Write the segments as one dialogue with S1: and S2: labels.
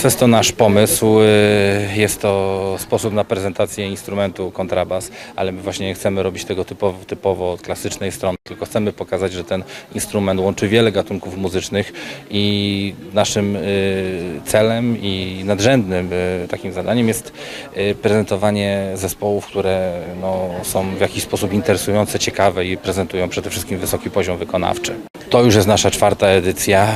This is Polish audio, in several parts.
S1: Fest to nasz pomysł. y, Jest to sposób na prezentację instrumentu kontrabas, ale my właśnie nie chcemy robić tego typowo, typowo od klasycznej strony, tylko chcemy pokazać, że ten instrument łączy wiele gatunków muzycznych i naszym y, celem i nadrzędnym y, takim zadaniem jest prezentowanie zespołów, które no, są w jakiś sposób interesujące, ciekawe i prezentują przede wszystkim wysoki poziom wykonawczy. To już jest nasza czwarta edycja,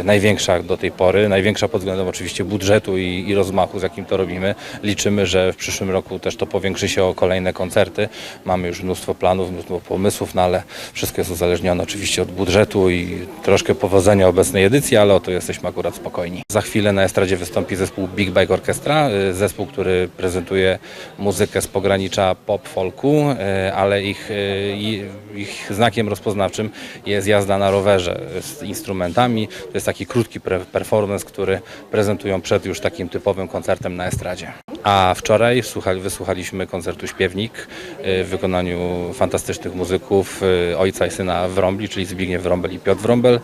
S1: y, największa do tej pory, największa pod względem oczywiście budżetu i, i rozmachu, z jakim to robimy. Liczymy, że w przyszłym roku też to powiększy się o kolejne koncerty. Mamy już mnóstwo planów, mnóstwo pomysłów, no ale wszystko jest uzależnione oczywiście od budżetu i troszkę powodzenia obecnej edycji, ale o to jesteśmy akurat spokojni. Za chwilę na estradzie wystąpi zespół Big Bike Orchestra, y, zespół, który prezentuje muzykę z pogranicza pop-folku, y, ale ich, y, i- ich znakiem rozpoznawczym jest jazda na rowerze z instrumentami. To jest taki krótki performance, który prezentują przed już takim typowym koncertem na estradzie. A wczoraj słuchali, wysłuchaliśmy koncertu Śpiewnik y, w wykonaniu fantastycznych muzyków y, ojca i syna Wrąbli, czyli Zbigniew Wrąbel i Piotr Wrąbel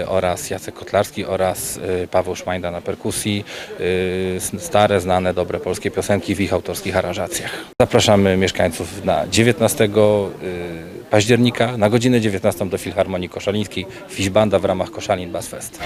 S1: y, oraz Jacek Kotlarski oraz Paweł Szmajda na perkusji. Stare, znane, dobre polskie piosenki w ich autorskich aranżacjach. Zapraszamy mieszkańców na 19 y, października na godzinę 19 do Filharmonii Koszalińskiej Fiszbanda w ramach Koszalin Bass Fest.